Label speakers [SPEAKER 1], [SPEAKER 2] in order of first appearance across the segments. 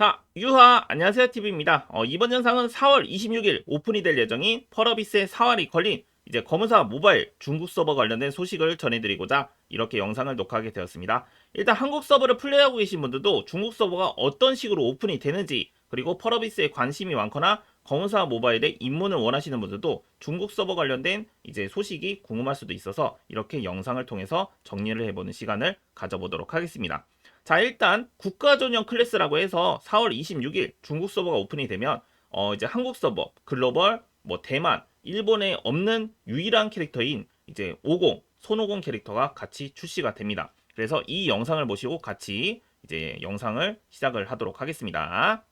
[SPEAKER 1] 자, 유하 안녕하세요 TV입니다. 어, 이번 영상은 4월 26일 오픈이 될 예정인 펄어비스의 사활이 걸린 이제 검은사 모바일 중국 서버 관련된 소식을 전해드리고자 이렇게 영상을 녹화하게 되었습니다. 일단 한국 서버를 플레이하고 계신 분들도 중국 서버가 어떤 식으로 오픈이 되는지 그리고 펄어비스에 관심이 많거나 검은사 모바일에 입문을 원하시는 분들도 중국 서버 관련된 이제 소식이 궁금할 수도 있어서 이렇게 영상을 통해서 정리를 해보는 시간을 가져보도록 하겠습니다. 자 일단 국가전용 클래스라고 해서 4월 26일 중국 서버가 오픈이 되면 어 이제 한국 서버, 글로벌, 뭐 대만, 일본에 없는 유일한 캐릭터인 이제 50 손오공 캐릭터가 같이 출시가 됩니다. 그래서 이 영상을 보시고 같이 이제 영상을 시작을 하도록 하겠습니다.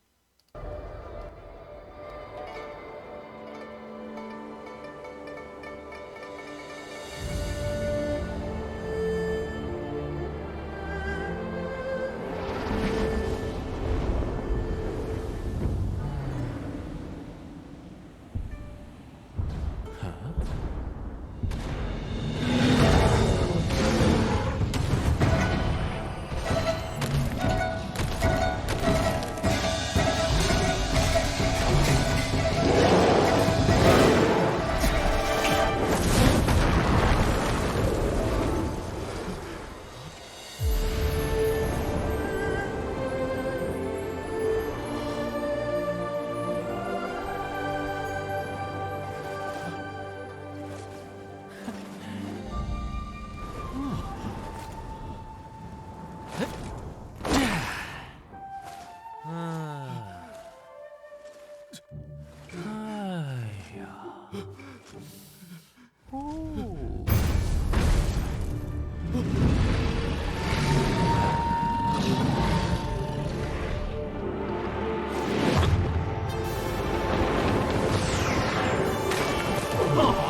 [SPEAKER 1] 报！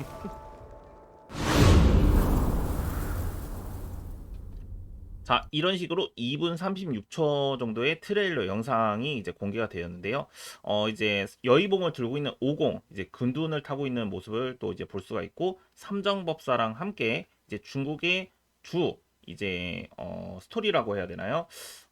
[SPEAKER 1] 자, 이런 식으로 2분 36초 정도의 트레일러 영상이 이제 공개가 되었는데요. 어, 이제 여의봉을 들고 있는 50, 이제 근둔을 타고 있는 모습을 또 이제 볼 수가 있고, 삼정법사랑 함께 이제 중국의 주, 이제, 어, 스토리라고 해야 되나요?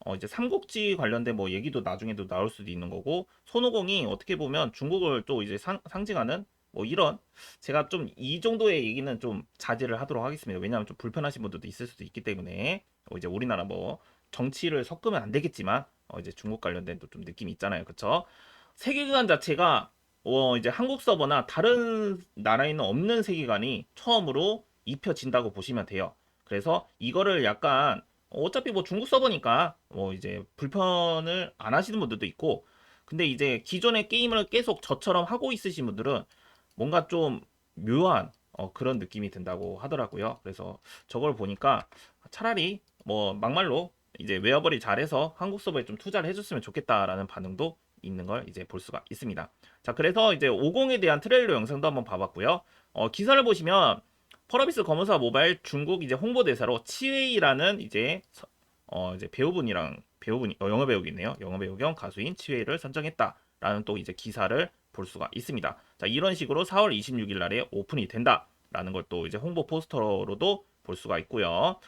[SPEAKER 1] 어, 이제 삼국지 관련된 뭐 얘기도 나중에도 나올 수도 있는 거고, 손오공이 어떻게 보면 중국을 또 이제 상, 상징하는 뭐 이런 제가 좀 이 정도의 얘기는 좀 자제를 하도록 하겠습니다. 왜냐하면 좀 불편하신 분들도 있을 수도 있기 때문에 어, 이제 우리나라 뭐 정치를 섞으면 안 되겠지만 어, 이제 중국 관련된 또 좀 느낌이 있잖아요, 그렇죠? 세계관 자체가 어, 이제 한국 서버나 다른 나라에는 없는 세계관이 처음으로 입혀진다고 보시면 돼요. 그래서 이거를 약간 어차피 뭐 중국 서버니까 뭐 이제 불편을 안 하시는 분들도 있고 근데 이제 기존의 게임을 계속 저처럼 하고 있으신 분들은 뭔가 좀 묘한 어, 그런 느낌이 든다고 하더라고요. 그래서 저걸 보니까 차라리 뭐 막말로 이제 웨어벌이 잘해서 한국 서버에 좀 투자를 해줬으면 좋겠다라는 반응도 있는 걸 이제 볼 수가 있습니다. 자, 그래서 이제 50에 대한 트레일러 영상도 한번 봐봤고요. 어, 기사를 보시면 펄어비스 검은사 모바일 중국 이제 홍보대사로 치웨이라는 이제 서- 어, 이제 배우분이랑 배우분이 어, 영어 배우기 있네요. 영어 배우 겸 가수인 치웨이를 선정했다라는 또 이제 기사를 볼 수가 있습니다. 자, 이런 식으로 4월 26일 날에 오픈이 된다라는 걸 또 이제 홍보 포스터로도 볼 수가 있고요.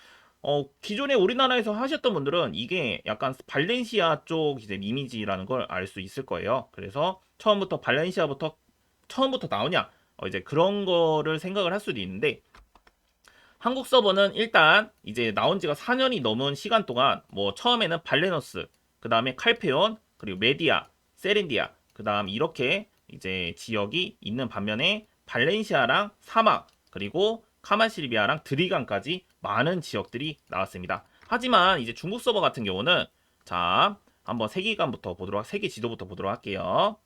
[SPEAKER 1] 어, 기존에 우리나라에서 하셨던 분들은 이게 약간 발렌시아 쪽 이제 이미지라는 걸 알 수 있을 거예요. 그래서 처음부터 발렌시아부터 처음부터 나오냐? 어, 이제 그런 거를 생각을 할 수도 있는데 한국 서버는 일단 이제 나온 지가 4년이 넘은 시간 동안 뭐 처음에는 발레너스, 그 다음에 칼페온, 그리고 메디아, 세렌디아, 그 다음 이렇게 이제 지역이 있는 반면에 발렌시아랑 사막, 그리고 카마실비아랑 드리간까지 많은 지역들이 나왔습니다. 하지만 이제 중국 서버 같은 경우는 자 한번 세계관부터 보도록 세계 지도부터 보도록 할게요.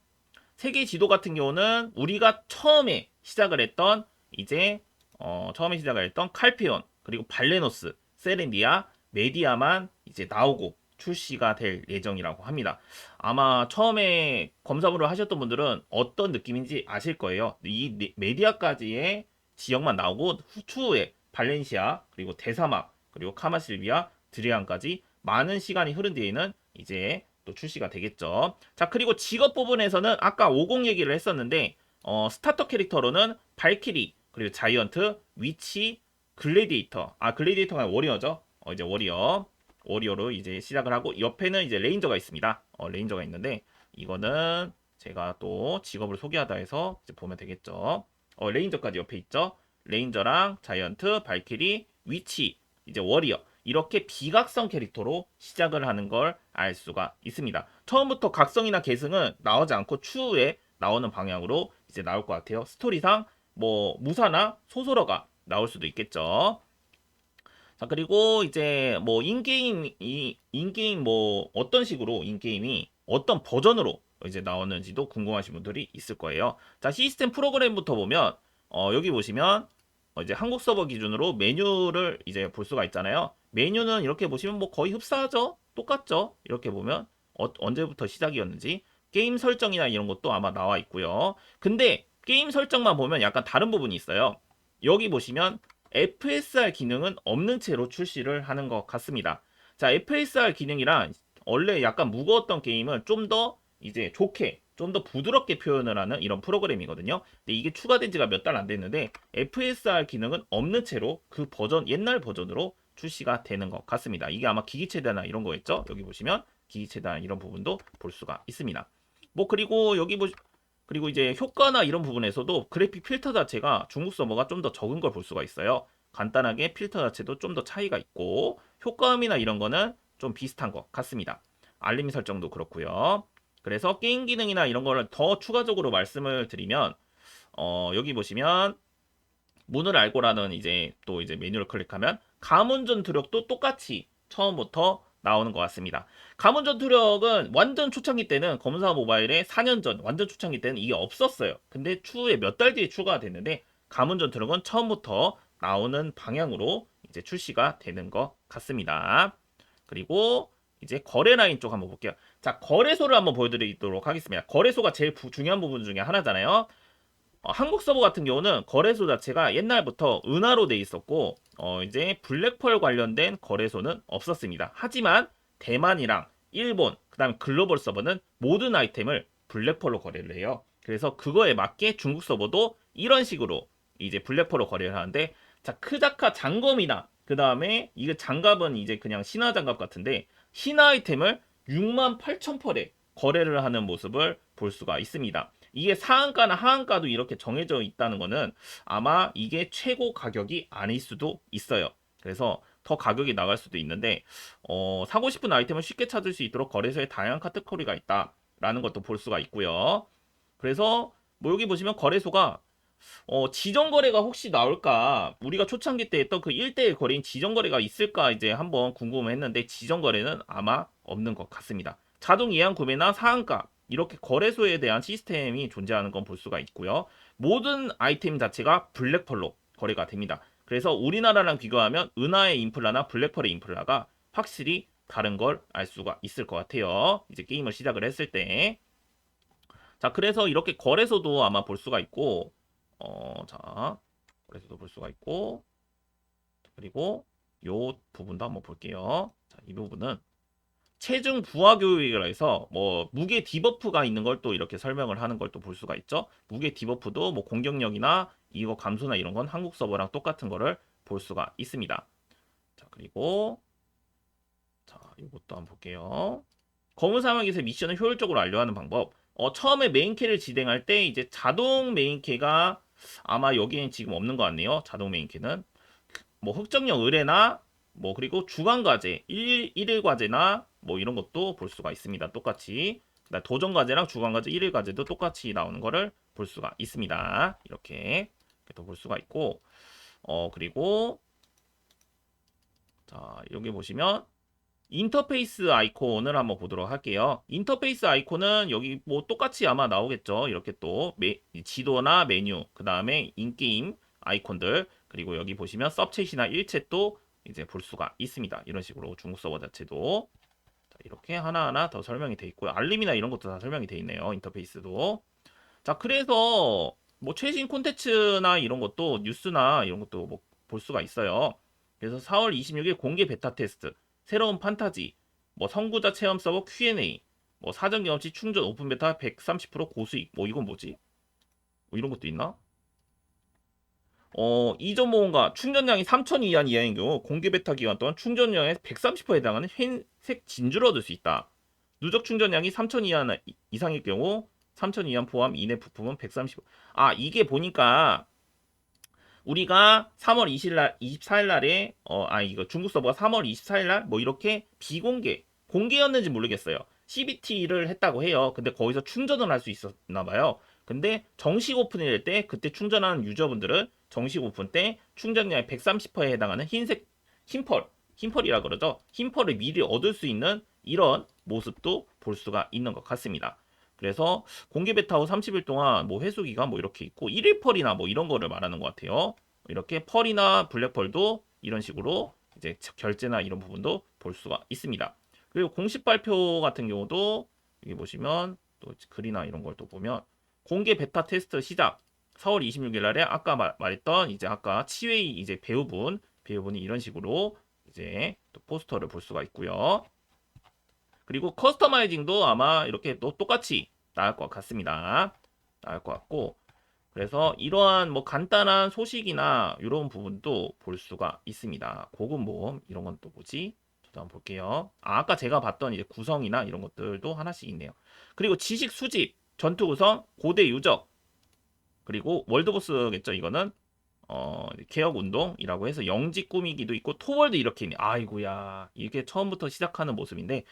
[SPEAKER 1] 세계 지도 같은 경우는 우리가 처음에 시작을 했던 이제 어, 처음에 시작을 했던 칼피온 그리고 발레노스, 세렌디아, 메디아만 이제 나오고 출시가 될 예정이라고 합니다. 아마 처음에 검사부를 하셨던 분들은 어떤 느낌인지 아실 거예요. 이 네- 메디아까지의 지역만 나오고 후- 추후에 발렌시아 그리고 대사막 그리고 카마실비아 드리안까지 많은 시간이 흐른 뒤에는 이제 또 출시가 되겠죠. 자 그리고 직업 부분에서는 아까 50 얘기를 했었는데 어, 스타터 캐릭터로는 발키리 그리고 자이언트 위치 글래디에이터 아 글래디에이터가 워리어죠. 어, 이제 워리어 워리어로 이제 시작을 하고 옆에는 이제 레인저가 있습니다. 어, 레인저가 있는데 이거는 제가 또 직업을 소개하다 해서 이제 보면 되겠죠. 어, 레인저까지 옆에 있죠. 레인저랑 자이언트, 발키리, 위치, 이제 워리어 이렇게 비각성 캐릭터로 시작을 하는 걸 알 수가 있습니다. 처음부터 각성이나 계승은 나오지 않고 추후에 나오는 방향으로 이제 나올 것 같아요. 스토리상 뭐 무사나 소설어가 나올 수도 있겠죠. 자 그리고 이제 뭐 인게임 이 인게임 뭐 어떤 식으로 인게임이 어떤 버전으로 이제 나오는지도 궁금하신 분들이 있을 거예요. 자 시스템 프로그램부터 보면 어, 여기 보시면 어, 이제 한국 서버 기준으로 메뉴를 이제 볼 수가 있잖아요. 메뉴는 이렇게 보시면 뭐 거의 흡사하죠. 똑같죠. 이렇게 보면 어, 언제부터 시작이었는지 게임 설정이나 이런 것도 아마 나와 있고요. 근데 게임 설정만 보면 약간 다른 부분이 있어요. 여기 보시면 FSR 기능은 없는 채로 출시를 하는 것 같습니다. 자, FSR 기능이란 원래 약간 무거웠던 게임을 좀 더 이제 좋게, 좀 더 부드럽게 표현을 하는 이런 프로그램이거든요. 근데 이게 추가된 지가 몇 달 안 됐는데 FSR 기능은 없는 채로 그 버전, 옛날 버전으로 출시가 되는 것 같습니다. 이게 아마 기기 최대나 이런 거겠죠? 여기 보시면 기기 최대 이런 부분도 볼 수가 있습니다. 뭐 그리고 여기 보 그리고 이제 효과나 이런 부분에서도 그래픽 필터 자체가 중국 서버가 좀 더 적은 걸 볼 수가 있어요. 간단하게 필터 자체도 좀 더 차이가 있고 효과음이나 이런 거는 좀 비슷한 것 같습니다. 알림 설정도 그렇고요. 그래서 게임 기능이나 이런 거를 더 추가적으로 말씀을 드리면 어, 여기 보시면 문을 알고라는 이제 또 이제 메뉴를 클릭하면 가문전 투력도 똑같이 처음부터 나오는 것 같습니다. 가문 전 투력은 완전 초창기 때는 검사 모바일에 4년 전 완전 초창기 때는 이게 없었어요. 근데 추후에 몇 달 뒤에 추가가 됐는데 가문 전 투력은 처음부터 나오는 방향으로 이제 출시가 되는 것 같습니다. 그리고 이제 거래 라인 쪽 한번 볼게요. 자, 거래소를 한번 보여드리도록 하겠습니다. 거래소가 제일 부- 중요한 부분 중에 하나잖아요. 어, 한국 서버 같은 경우는 거래소 자체가 옛날부터 은하로 돼 있었고 어, 이제 블랙펄 관련된 거래소는 없었습니다. 하지만 대만이랑 일본 그다음에 글로벌 서버는 모든 아이템을 블랙펄로 거래를 해요. 그래서 그거에 맞게 중국 서버도 이런 식으로 이제 블랙펄로 거래를 하는데 자 크자카 장검이나 그 다음에 이게 장갑은 이제 그냥 신화 장갑 같은데 신화 아이템을 6만 8천 펄에 거래를 하는 모습을 볼 수가 있습니다. 이게 상한가나 하한가도 이렇게 정해져 있다는 거는 아마 이게 최고 가격이 아닐 수도 있어요. 그래서 더 가격이 나갈 수도 있는데 어, 사고 싶은 아이템을 쉽게 찾을 수 있도록 거래소에 다양한 카테고리가 있다라는 것도 볼 수가 있고요. 그래서 뭐 여기 보시면 거래소가 어, 지정 거래가 혹시 나올까? 우리가 초창기 때 했던 그 1대1 거래인 지정 거래가 있을까 이제 한번 궁금했는데 지정 거래는 아마 없는 것 같습니다. 자동 예약 구매나 상한가 이렇게 거래소에 대한 시스템이 존재하는 건 볼 수가 있고요. 모든 아이템 자체가 블랙펄로 거래가 됩니다. 그래서 우리나라랑 비교하면 은하의 인플라나 블랙펄의 인플라가 확실히 다른 걸 알 수가 있을 것 같아요. 이제 게임을 시작을 했을 때. 자, 그래서 이렇게 거래소도 아마 볼 수가 있고, 어, 자, 거래소도 볼 수가 있고, 그리고 요 부분도 한번 볼게요. 자, 이 부분은 체중 부하 교육이라 해서 뭐 무게 디버프가 있는 걸 또 이렇게 설명을 하는 걸 또 볼 수가 있죠. 무게 디버프도 뭐 공격력이나 이거 감소나 이런 건 한국 서버랑 똑같은 거를 볼 수가 있습니다. 자, 그리고 자, 이것도 한번 볼게요. 검은 사막에서 미션을 효율적으로 완료하는 방법. 어, 처음에 메인 캐를 진행할 때 이제 자동 메인 캐가 아마 여기엔 지금 없는 것 같네요. 자동 메인 캐는 뭐 흑정령 의뢰나 뭐 그리고 주간 과제, 일, 일일 과제나 뭐 이런 것도 볼 수가 있습니다. 똑같이. 도전 과제랑 주간 과제, 일일 과제도 똑같이 나오는 거를 볼 수가 있습니다. 이렇게 또 볼 수가 있고 어 그리고 자, 여기 보시면 인터페이스 아이콘을 한번 보도록 할게요. 인터페이스 아이콘은 여기 뭐 똑같이 아마 나오겠죠. 이렇게 또 메- 지도나 메뉴, 그 다음에 인게임 아이콘들, 그리고 여기 보시면 서챗이나 1챗도 이제 볼 수가 있습니다. 이런 식으로 중국 서버 자체도 자, 이렇게 하나하나 더 설명이 돼 있고요. 알림이나 이런 것도 다 설명이 돼 있네요. 인터페이스도. 자, 그래서 뭐 최신 콘텐츠나 이런 것도 뉴스나 이런 것도 뭐 볼 수가 있어요. 그래서 4월 26일 공개 베타 테스트, 새로운 판타지, 뭐 선구자 체험 서버 Q&A, 뭐 사전 경험치 충전 오픈 베타 130% 고수익, 뭐 이건 뭐지? 뭐 이런 것도 있나? 어, 이전 모험가 충전량이 3000 이하 이하인 경우 공개 베타 기간 동안 충전량의 130%에 해당하는 흰색 진주를 얻을 수 있다. 누적 충전량이 3000 이하 이상일 경우 3000 이하 포함 이내 부품은 130. 아, 이게 보니까 우리가 3월 20일 날 24일 날에 어 아 이거 중국 서버가 3월 24일 날 뭐 이렇게 비공개 공개였는지 모르겠어요. CBT를 했다고 해요. 근데 거기서 충전을 할 수 있었나 봐요. 근데 정식 오픈일 때 그때 충전하는 유저분들은 정식 오픈 때 충전량의 130%에 해당하는 흰색 흰펄 흰펄이라 그러죠. 흰펄을 미리 얻을 수 있는 이런 모습도 볼 수가 있는 것 같습니다. 그래서 공개 베타 후 30일 동안 뭐 회수 기간 뭐 이렇게 있고 1일 펄이나 뭐 이런 거를 말하는 것 같아요. 이렇게 펄이나 블랙펄도 이런 식으로 이제 결제나 이런 부분도 볼 수가 있습니다. 그리고 공식 발표 같은 경우도 여기 보시면 또 글이나 이런 걸 또 보면 공개 베타 테스트 시작 4월 26일 날에 아까 말, 말했던 이제 아까 치웨이 이제 배우분 배우분이 이런 식으로 이제 또 포스터를 볼 수가 있고요. 그리고 커스터마이징도 아마 이렇게 또 똑같이 나올 것 같습니다. 나올 것 같고 그래서 이러한 뭐 간단한 소식이나 이런 부분도 볼 수가 있습니다. 고급 모험 이런 건 또 뭐지? 저도 한번 볼게요. 아, 아까 제가 봤던 이제 구성이나 이런 것들도 하나씩 있네요. 그리고 지식 수집, 전투 구성, 고대 유적, 그리고 월드보스겠죠. 이거는 어, 개혁 운동이라고 해서 영지 꾸미기도 있고 토벌도 이렇게 있네. 아이고야 이게 처음부터 시작하는 모습인데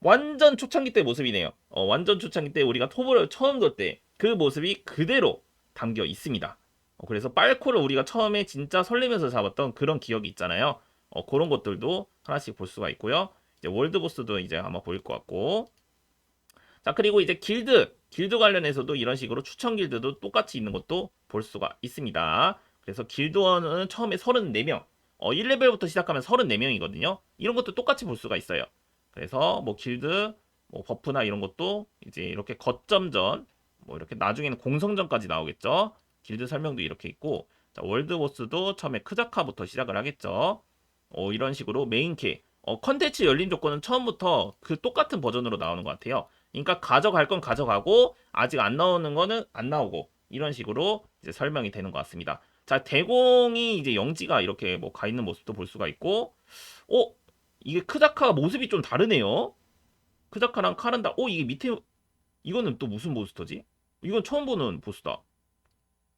[SPEAKER 1] 완전 초창기 때 모습이네요. 어, 완전 초창기 때 우리가 토벌을 처음 걸때그 모습이 그대로 담겨 있습니다. 어, 그래서 빨코를 우리가 처음에 진짜 설레면서 잡았던 그런 기억이 있잖아요. 어, 그런 것들도 하나씩 볼 수가 있고요. 이제 월드보스도 이제 아마 보일 것 같고. 자, 그리고 이제 길드, 길드 관련해서도 이런 식으로 추천 길드도 똑같이 있는 것도 볼 수가 있습니다. 그래서 길드원은 처음에 34명, 어, 1레벨부터 시작하면 34명이거든요. 이런 것도 똑같이 볼 수가 있어요. 그래서 뭐 길드, 뭐 버프나 이런 것도 이제 이렇게 거점전, 뭐 이렇게 나중에는 공성전까지 나오겠죠. 길드 설명도 이렇게 있고, 자, 월드보스도 처음에 크자카부터 시작을 하겠죠. 어, 이런 식으로 메인캐, 어, 컨텐츠 열린 조건은 처음부터 그 똑같은 버전으로 나오는 것 같아요. 그러니까 가져갈 건 가져가고 아직 안 나오는 거는 안 나오고 이런 식으로 이제 설명이 되는 것 같습니다. 자, 대공이 이제 영지가 이렇게 뭐 가 있는 모습도 볼 수가 있고, 어, 이게 크자카 모습이 좀 다르네요. 크자카랑 카란다. 어, 이게 밑에 이거는 또 무슨 보스터지? 이건 처음 보는 보스다.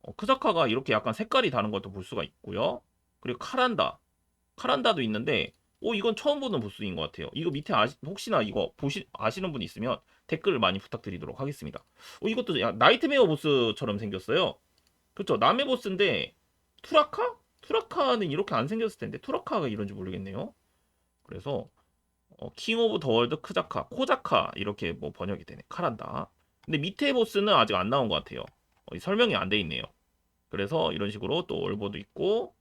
[SPEAKER 1] 어, 크자카가 이렇게 약간 색깔이 다른 것도 볼 수가 있고요. 그리고 카란다. 카란다도 있는데, 어, 이건 처음 보는 보스인 것 같아요. 이거 밑에 아시, 혹시나 이거 보시, 아시는 분 있으면 댓글을 많이 부탁드리도록 하겠습니다. 어, 이것도 야, 나이트메어 보스처럼 생겼어요. 그렇죠. 남의 보스인데, 투라카? 투라카는 이렇게 안 생겼을 텐데, 투라카가 이런지 모르겠네요. 그래서, 어, 킹 오브 더 월드 크자카, 코자카 이렇게 뭐 번역이 되네. 카란다. 근데 밑에 보스는 아직 안 나온 것 같아요. 어, 설명이 안 돼 있네요. 그래서 이런 식으로 또 얼보도 있고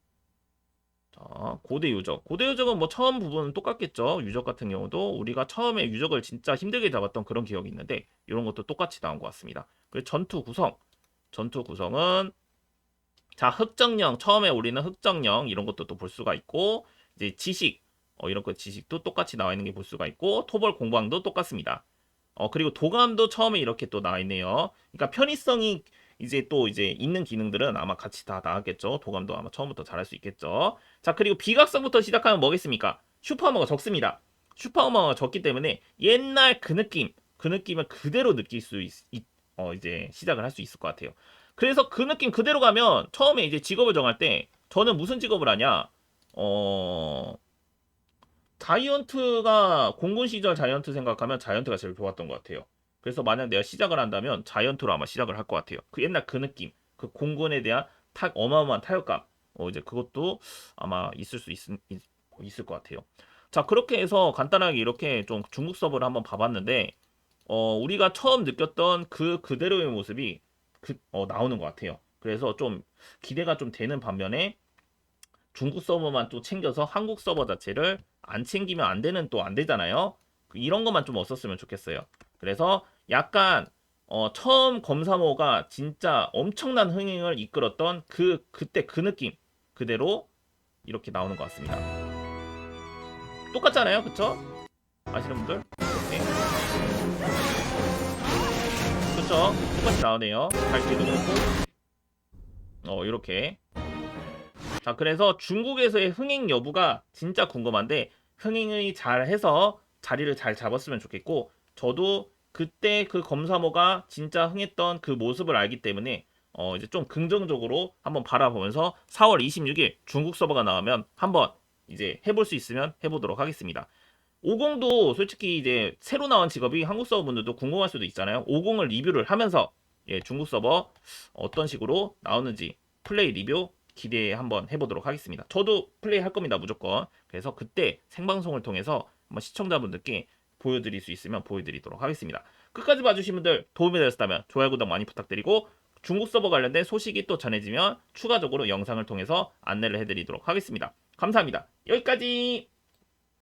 [SPEAKER 1] 자, 고대 유적. 고대 유적은 뭐 처음 부분은 똑같겠죠. 유적 같은 경우도 우리가 처음에 유적을 진짜 힘들게 잡았던 그런 기억이 있는데 이런 것도 똑같이 나온 것 같습니다. 그리고 전투 구성. 전투 구성은 자, 흑정령. 처음에 우리는 흑정령 이런 것도 또 볼 수가 있고 이제 지식. 어, 이런 거 지식도 똑같이 나와 있는 게 볼 수가 있고 토벌 공방도 똑같습니다. 어, 그리고 도감도 처음에 이렇게 또 나와 있네요. 그러니까 편의성이 이제 또 이제 있는 기능들은 아마 같이 다 나왔겠죠. 도감도 아마 처음부터 잘할 수 있겠죠. 자, 그리고 비각성부터 시작하면 뭐겠습니까? 슈퍼마가 적습니다. 슈퍼마가 적기 때문에 옛날 그 느낌, 그 느낌을 그대로 느낄 수 있, 있- 어, 이제 시작을 할 수 있을 것 같아요. 그래서 그 느낌 그대로 가면 처음에 이제 직업을 정할 때 저는 무슨 직업을 하냐? 어 자이언트가 공군 시절 자이언트 생각하면 자이언트가 제일 좋았던 것 같아요. 그래서 만약 내가 시작을 한다면 자이언트로 아마 시작을 할 것 같아요. 그 옛날 그 느낌, 그 공군에 대한 타, 어마어마한 타격감, 어 이제 그것도 아마 있을 수 있, 있, 있을 것 같아요. 자 그렇게 해서 간단하게 이렇게 좀 중국 서버를 한번 봐봤는데 어 우리가 처음 느꼈던 그 그대로의 모습이 그, 어, 나오는 것 같아요. 그래서 좀 기대가 좀 되는 반면에 중국 서버만 또 챙겨서 한국 서버 자체를 안 챙기면 안 되는 또 안 되잖아요. 그 이런 것만 좀 없었으면 좋겠어요. 그래서 약간 어, 처음 검사모가 진짜 엄청난 흥행을 이끌었던 그 그때 그 느낌 그대로 이렇게 나오는 것 같습니다. 똑같잖아요, 그쵸? 아시는 분들? 이렇게. 그쵸? 똑같이 나오네요. 밝기도 그렇고. 어, 이렇게. 자, 그래서 중국에서의 흥행 여부가 진짜 궁금한데, 흥행이 잘 해서 자리를 잘 잡았으면 좋겠고, 저도 그때 그 검사모가 진짜 흥했던 그 모습을 알기 때문에, 어, 이제 좀 긍정적으로 한번 바라보면서 4월 26일 중국 서버가 나오면 한번 이제 해볼 수 있으면 해보도록 하겠습니다. 50도 솔직히 이제 새로 나온 직업이 한국 서버 분들도 궁금할 수도 있잖아요. 50을 리뷰를 하면서 예, 중국 서버 어떤 식으로 나오는지 플레이 리뷰 기대 한번 해보도록 하겠습니다. 저도 플레이 할 겁니다, 무조건. 그래서 그때 생방송을 통해서 한번 시청자분들께 보여드릴 수 있으면 보여드리도록 하겠습니다. 끝까지 봐주신 분들 도움이 되셨다면 좋아요, 구독 많이 부탁드리고 중국 서버 관련된 소식이 또 전해지면 추가적으로 영상을 통해서 안내를 해드리도록 하겠습니다. 감사합니다. 여기까지!